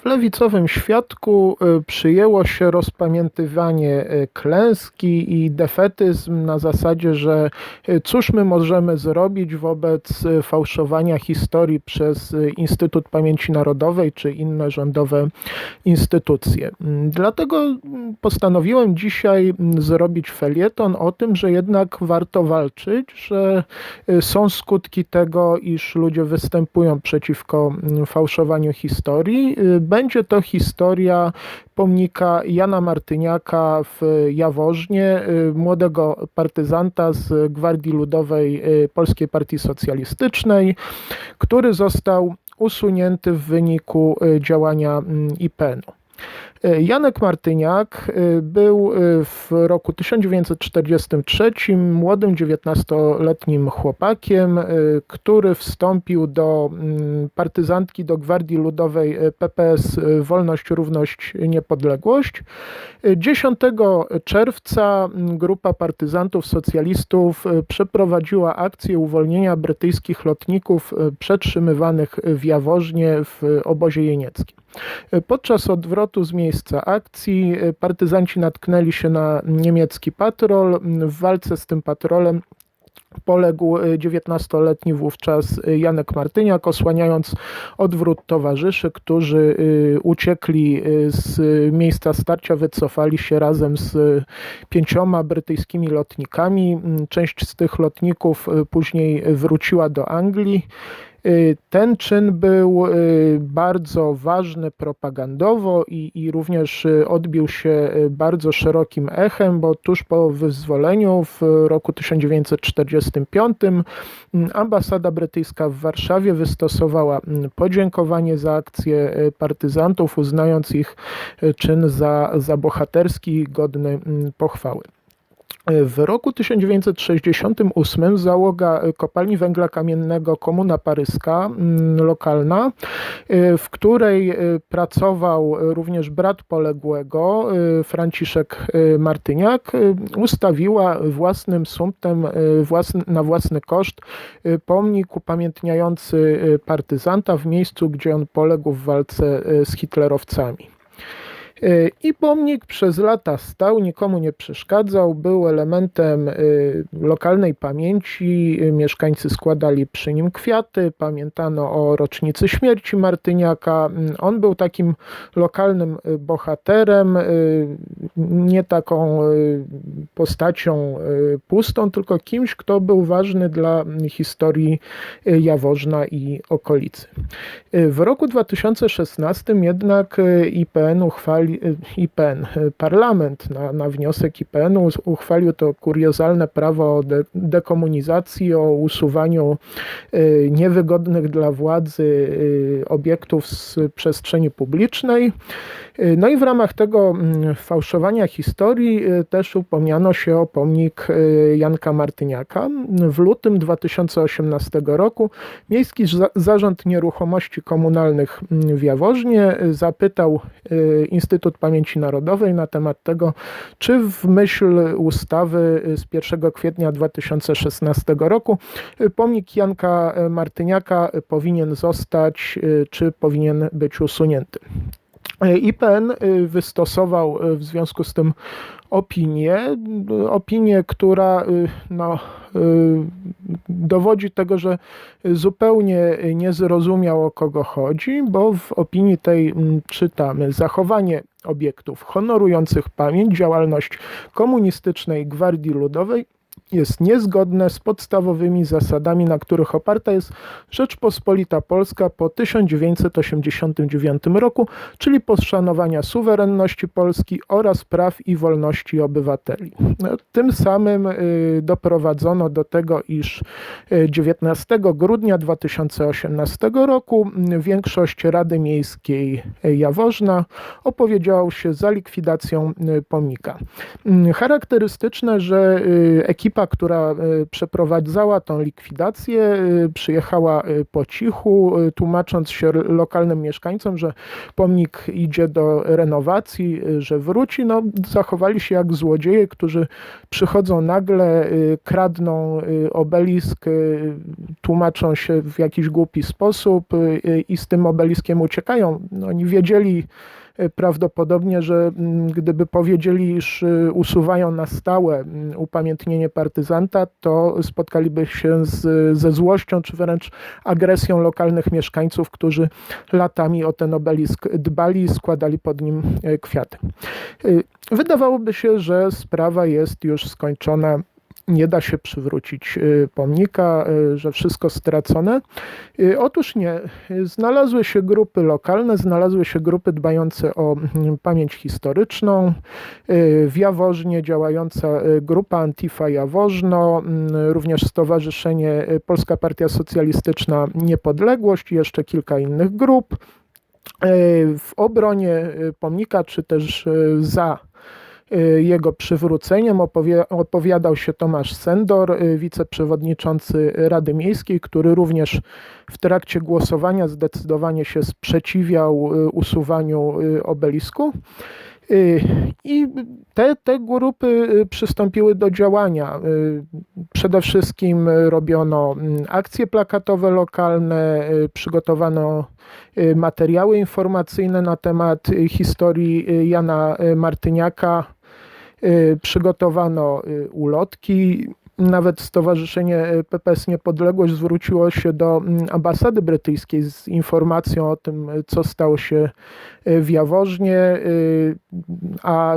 W lewicowym świadku y, przyjęło się rozpamiętywanie y, klęski i defetyzm na zasadzie, że y, cóż my możemy zrobić wobec fałszowania historii przez Instytut Pamięci Narodowej czy inne rządowe instytucje. Mm, dlatego mm, postanowiłem dzisiaj mm, zrobić felieton o tym, że jednak warto walczyć, że są skutki tego, iż ludzie występują przeciwko fałszowaniu historii będzie to historia pomnika Jana Martyniaka w Jaworznie, y, młodego partyzanta z Gwardii Ludowej y, Polskiej Partii Socjalistycznej, który został usunięty w wyniku y, działania mm, IPN-u. E, Janek Martyniak e, był e, w roku 1943 młodym 19-letnim chłopakiem, który wstąpił do mm, partyzantki do Gwardii Ludowej PPS Wolność, Równość, Niepodległość. 10 czerwca grupa partyzantów socjalistów przeprowadziła akcję uwolnienia brytyjskich lotników przetrzymywanych w Jaworznie w obozie jenieckim. Podczas odwrotu z miejsca akcji partyzanci natknęli się na niemiecki patrol. W walce z tym patrolem poległ 19-letni wówczas Janek Martyniak, osłaniając odwrót towarzyszy, którzy y, uciekli y, z miejsca starcia, wycofali się razem z pięcioma brytyjskimi lotnikami. Część z tych lotników y, później wróciła do Anglii. Y, ten czyn był y, bardzo ważny propagandowo i, i również y, odbił się bardzo szerokim echem, bo tuż po wyzwoleniu w roku 1945 mm, ambasada brytyjska w Warszawie wystosowała mm, podziękowanie za akcję partyzantów, uznając ich czyn za, za bohaterski godny mm, pochwały. W roku 1968 załoga kopalni węgla kamiennego Komuna Paryska, mm, lokalna, y, w której y, pracował również brat poległego, Franciszek Martyniak, ustawiła własnym sumptem na własny koszt pomnik upamiętniający partyzanta w miejscu, gdzie on poległ w walce z hitlerowcami. E, I pomnik przez lata stał, nikomu nie przeszkadzał, był elementem e, lokalnej pamięci. Mieszkańcy składali przy nim kwiaty, pamiętano o rocznicy śmierci Martyniaka. On był takim lokalnym bohaterem, nie taką postacią pustą, tylko kimś, kto był ważny dla historii Jaworzna i okolicy. W roku 2016 jednak IPN uchwalił IPN. Parlament na, na wniosek IPN-u uchwalił to kuriozalne prawo o de, dekomunizacji, o usuwaniu y, niewygodnych dla władzy y, obiektów z przestrzeni publicznej. Y, no i w ramach tego mm, fałszowania historii też upomniano się o pomnik Janka Martyniaka. W lutym 2018 roku Miejski Zarząd Nieruchomości Komunalnych mm, w Jaworznie zapytał Instytut Instytut Pamięci Narodowej na temat tego, czy w myśl ustawy z 1 kwietnia 2016 roku pomnik Janka Martyniaka powinien zostać, czy powinien być usunięty. IPN wystosował w związku z tym opinię, opinię, która no, dowodzi tego, że zupełnie nie zrozumiał o kogo chodzi, bo w opinii tej czytamy zachowanie obiektów honorujących pamięć, działalność komunistycznej Gwardii Ludowej jest niezgodne z podstawowymi zasadami, na których oparta jest Rzeczpospolita Polska po 1989 roku, czyli poszanowania suwerenności Polski oraz praw i wolności obywateli. Tym samym y, doprowadzono do tego, iż 19 y, grudnia 2018 roku większość Rady Miejskiej Jaworzna opowiedziała się za likwidacją y, pomnika. Charakterystyczne, że ekipy ekipa, która przeprowadzała tą likwidację, przyjechała po cichu, tłumacząc się lokalnym mieszkańcom, że pomnik idzie do renowacji, że wróci. No, zachowali się jak złodzieje, którzy przychodzą nagle, kradną obelisk, tłumaczą się w jakiś głupi sposób i z tym obeliskiem uciekają. No, oni wiedzieli, prawdopodobnie, że mm, gdyby powiedzieli, iż y, usuwają na stałe mm, upamiętnienie partyzanta, to spotkaliby się z, ze złością czy wręcz agresją lokalnych mieszkańców, którzy latami o ten obelisk dbali i składali pod nim e, kwiaty. E, wydawałoby się, że sprawa jest już skończona nie da się przywrócić y, pomnika, y, że wszystko stracone. Y, otóż nie. Znalazły się grupy lokalne, znalazły się grupy dbające o mm, pamięć historyczną. W Jaworznie działająca grupa Antifa Jaworzno, mm, również Stowarzyszenie Polska Partia Socjalistyczna Niepodległość i jeszcze kilka innych grup. W obronie pomnika, czy też za jego przywróceniem opowiadał się Tomasz Sendor, y, wiceprzewodniczący Rady Miejskiej, który również w trakcie głosowania zdecydowanie się sprzeciwiał y, usuwaniu obelisku. I te, te grupy przystąpiły do działania. Przede wszystkim robiono mm, akcje plakatowe lokalne, przygotowano materiały informacyjne na temat historii Jana Martyniaka Y, przygotowano y, ulotki. Nawet Stowarzyszenie PPS Niepodległość zwróciło się do mm, ambasady brytyjskiej z informacją o tym, co stało się w Jaworznie, a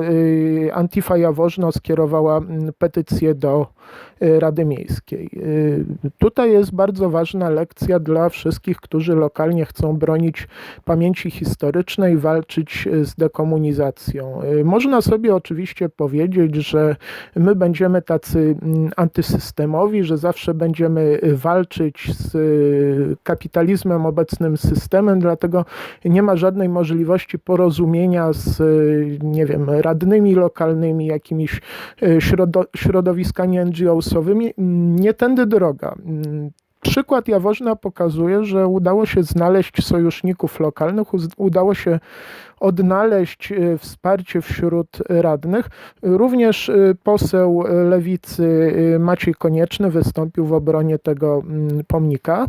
Antifa Jaworzno skierowała mm, petycję do Rady Miejskiej. Tutaj jest bardzo ważna lekcja dla wszystkich, którzy lokalnie chcą bronić pamięci historycznej, walczyć z dekomunizacją. Można sobie oczywiście powiedzieć, że my będziemy tacy mm, antysystemowi, że zawsze będziemy walczyć z kapitalizmem, obecnym systemem, dlatego nie ma żadnej możliwości porozumienia z, nie wiem, radnymi lokalnymi, jakimiś środowiskami NGOs, nie tędy droga. Przykład Jaworzna pokazuje, że udało się znaleźć sojuszników lokalnych, udało się odnaleźć e, wsparcie wśród radnych. Również e, poseł lewicy e, Maciej Konieczny wystąpił w obronie tego mm, pomnika.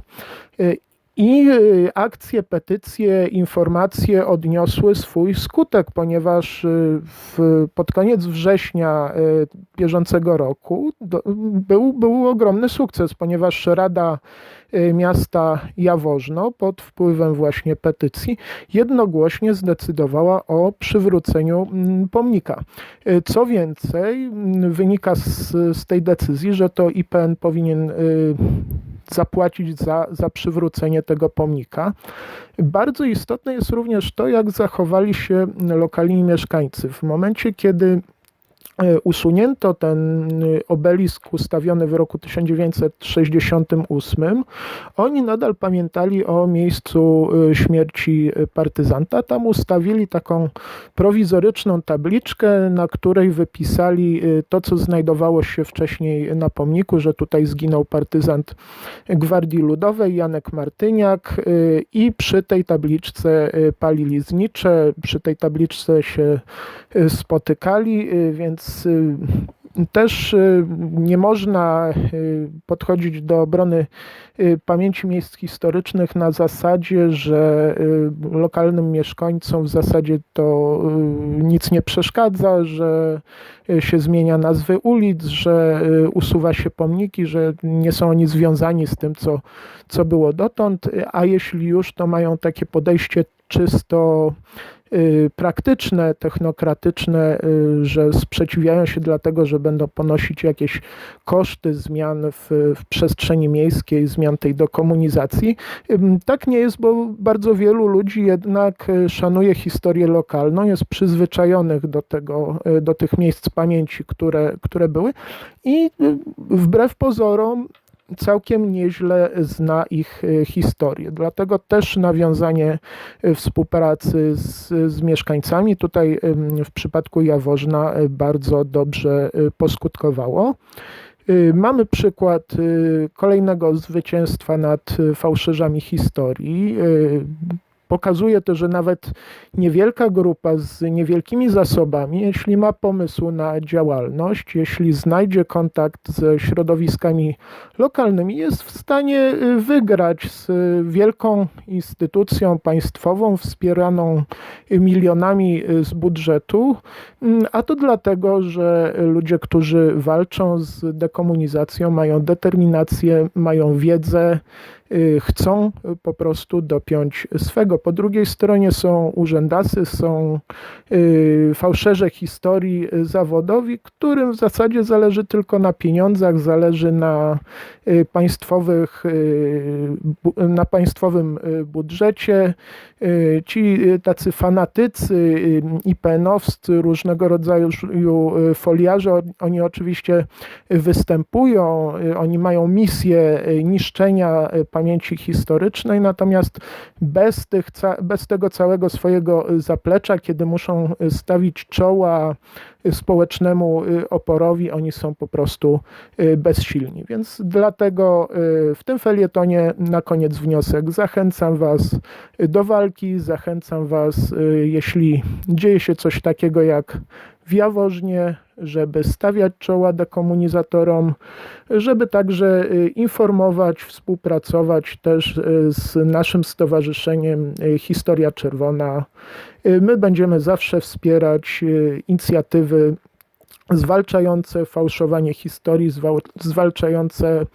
I y, akcje, petycje, informacje odniosły swój skutek, ponieważ y, w, pod koniec września y, bieżącego roku do, był, był ogromny sukces, ponieważ Rada Miasta Jaworzno pod wpływem właśnie petycji jednogłośnie zdecydowała o przywróceniu mm, pomnika. Co więcej, wynika z, z tej decyzji, że to IPN powinien zapłacić za, za przywrócenie tego pomnika. Bardzo istotne jest również to, jak zachowali się lokalni mieszkańcy. W momencie, kiedy usunięto ten y, obelisk ustawiony w roku 1968, oni nadal pamiętali o miejscu y, śmierci partyzanta. Tam ustawili taką prowizoryczną tabliczkę, na której wypisali y, to, co znajdowało się wcześniej na pomniku, że tutaj zginął partyzant Gwardii Ludowej Janek Martyniak i przy tej tabliczce palili znicze, przy tej tabliczce się spotykali, więc więc y, też y, nie można y, podchodzić do obrony pamięci miejsc historycznych na zasadzie, że lokalnym mieszkańcom w zasadzie to nic nie przeszkadza, że się zmienia nazwy ulic, że usuwa się pomniki, że nie są oni związani z tym, co, co było dotąd, a jeśli już, to mają takie podejście czysto praktyczne, technokratyczne, y, że sprzeciwiają się dlatego, że będą ponosić jakieś koszty zmian w, w przestrzeni miejskiej, zmian tej dekomunizacji. Tak nie jest, bo bardzo wielu ludzi jednak y, szanuje historię lokalną, jest przyzwyczajonych do, tego, do tych miejsc pamięci, które, które były i wbrew pozorom całkiem nieźle zna ich e, historię. Dlatego też nawiązanie e, współpracy z, z mieszkańcami tutaj w przypadku Jaworzna e, bardzo dobrze poskutkowało. Mamy przykład kolejnego zwycięstwa nad fałszerzami historii. Pokazuje to, że nawet niewielka grupa z niewielkimi zasobami, jeśli ma pomysł na działalność, jeśli znajdzie kontakt ze środowiskami lokalnymi, jest w stanie y, wygrać z y, wielką instytucją państwową wspieraną milionami y, z budżetu, Mm, a to dlatego, że ludzie, którzy walczą z dekomunizacją, mają determinację, mają wiedzę, chcą y, po prostu dopiąć swego. Po drugiej stronie są urzędasy, są y, fałszerze historii zawodowi, którym w zasadzie zależy tylko na pieniądzach, zależy na y, państwowych, na państwowym budżecie. Y, Ci y, tacy fanatycy y, IPN-owscy, różnego rodzaju foliarze, oni oczywiście występują, oni mają misję niszczenia pamięci historycznej, natomiast bez, tych, bez tego całego swojego zaplecza, kiedy muszą stawić czoła społecznemu y, oporowi, oni są po prostu y, bezsilni. Więc dlatego y, w tym felietonie na koniec wniosek zachęcam Was do walki, zachęcam Was, jeśli dzieje się coś takiego jak w Jaworznie, żeby stawiać czoła dekomunizatorom, żeby także y, informować, współpracować też y, z naszym stowarzyszeniem y, Historia Czerwona. My będziemy zawsze wspierać inicjatywy zwalczające fałszowanie historii, zwal- zwalczające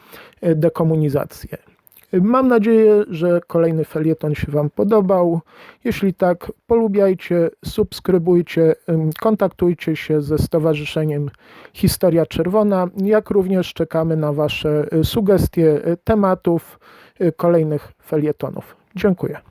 dekomunizację. Mam nadzieję, że kolejny felieton się Wam podobał. Jeśli tak, polubiajcie, subskrybujcie, kontaktujcie się ze Stowarzyszeniem Historia Czerwona, jak również czekamy na Wasze y, sugestie y, tematów y, kolejnych felietonów. Dziękuję.